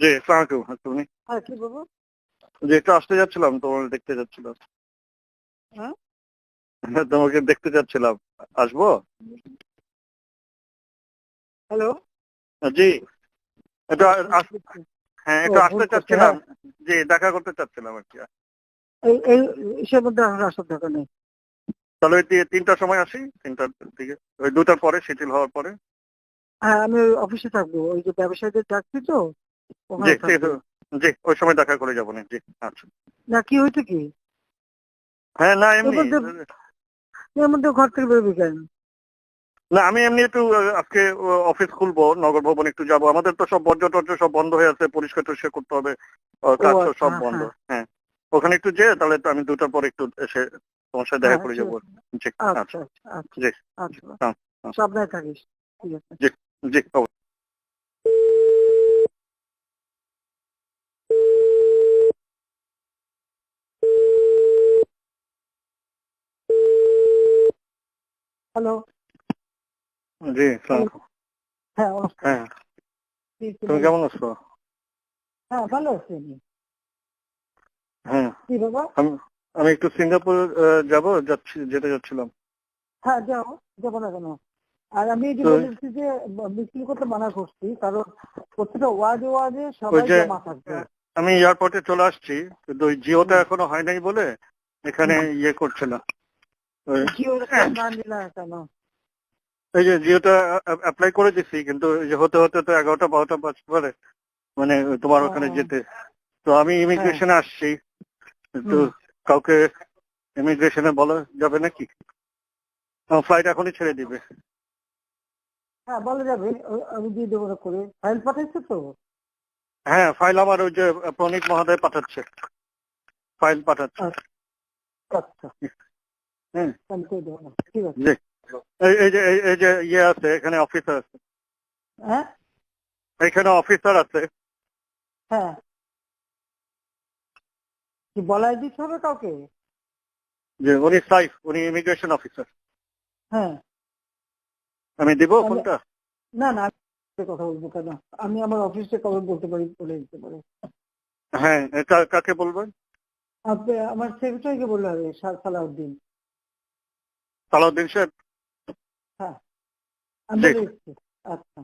জি হ্যাঁ কি বলব? যে একটু আসতে যাচ্ছিলাম তোমার দেখতে যাচ্ছিলাম। হ্যাঁ? তোমাকে দেখতে যাচ্ছিলাম। আসব? হ্যালো? জি। একটু হ্যাঁ একটু আসতে চাচ্ছিলাম। জি দেখা করতে চাচ্ছিলাম আর কি। এই এই ইসের মধ্যে আসার দরকার নেই। তাহলে ওই তিনটার সময় আসি তিনটার দিকে। ওই দুটার পরে শিথিল হওয়ার পরে। হ্যাঁ আমি অফিসে থাকব। ওই যে ব্যবসায়ীদের ডাকছি তো জি ঠিক আছে জি ওই সময় দেখা করে যাব না। জি আচ্ছা। না কি হয়েছে কি? হ্যাঁ না এমনি এর মধ্যে- ঘর থেকে বেরোবি কেন? না আমি এমনি একটু আজকে অফিস খুলবো নগর ভবন একটু যাব। আমাদের তো সব বর্জ্য টর্জ্য সব বন্ধ হয়ে আছে পরিষ্কার টরিষ্কার করতে হবে কাজ তো আচ্ছা, সব হ্যাঁ, বন্ধ। হ্যাঁ। ওখানে একটু যেয়ে তাহলে আমি দুটার পর একটু এসে তোমার সাথে দেখা হ্যাঁ, করে যাব। জি আচ্ছা আচ্ছা। আচ্ছা আচ্ছা। জি আচ্ছা হ্যাঁ, হ্যাঁ। সাবধানে থাকিস ঠিক আছে। জি অবশ্যই। হ্যালো জি হ্যাঁ হ্যাঁ। কি তুমি কেমন আছো? হ্যাঁ ভালো আছি আমি। হ্যাঁ। কি বাবা? আমি আমি একটু সিঙ্গাপুর যাব যাচ্ছি যেতে যাচ্ছিলাম। হ্যাঁ যাও যাব না কেন? আর আমি যে বলেছি যে মিছিল করতে মানা করছি কারণ প্রত্যেকটা ওয়ার্ডে ওয়ার্ডে সবাই জমা থাকবে আমি এয়ারপোর্টে চলে আসছি কিন্তু ওই জিওটা এখনও হয় নাই বলে এখানে ইয়ে করছে না। এই যে জিওটা অ্যাপ্লাই করে কিন্তু এই যে হতে হতে তো এগারোটা বারোটা বাজতে পারে। মানে তোমার ওখানে যেতে। তো আমি ইমিগ্রেশনে আসছি। একটু হুম। কাউকে ইমিগ্রেশনে বলা যাবে নাকি? ফ্লাইট এখনই ছেড়ে দিবে। হ্যাঁ বলা যাবে। আমি দিয়ে দেবো করে। ফাইল পাঠাইছো তো? হ্যাঁ ফাইল আমার ওই যে প্রণীত মহোদয় পাঠাচ্ছে। ফাইল পাঠাচ্ছে। আচ্ছা। করে দেবো না? ঠিক আছে। এই যে এই- এই যে ইয়ে আছে এখানে অফিসার আছে। হ্যাঁ? এখানে অফিসার আছে। হ্যাঁ। কি বলাই দিতে হবে কাউকে? যে উনি সাইফ উনি ইমিগ্রেশন অফিসার হ্যাঁ। আমি দিব ফোনটা? না না কথা বলব কেন? আমি আমার অফিসে কাউকে বলতে পারি বলে দিতে পারি। হ্যাঁ কাকে বলবেন? আপনি আমার সেক্রেটারিকে বললে হবে সালাউদ্দিন। সালাউদ্দিন সাহেব আমি জি। বলে দিচ্ছি আচ্ছা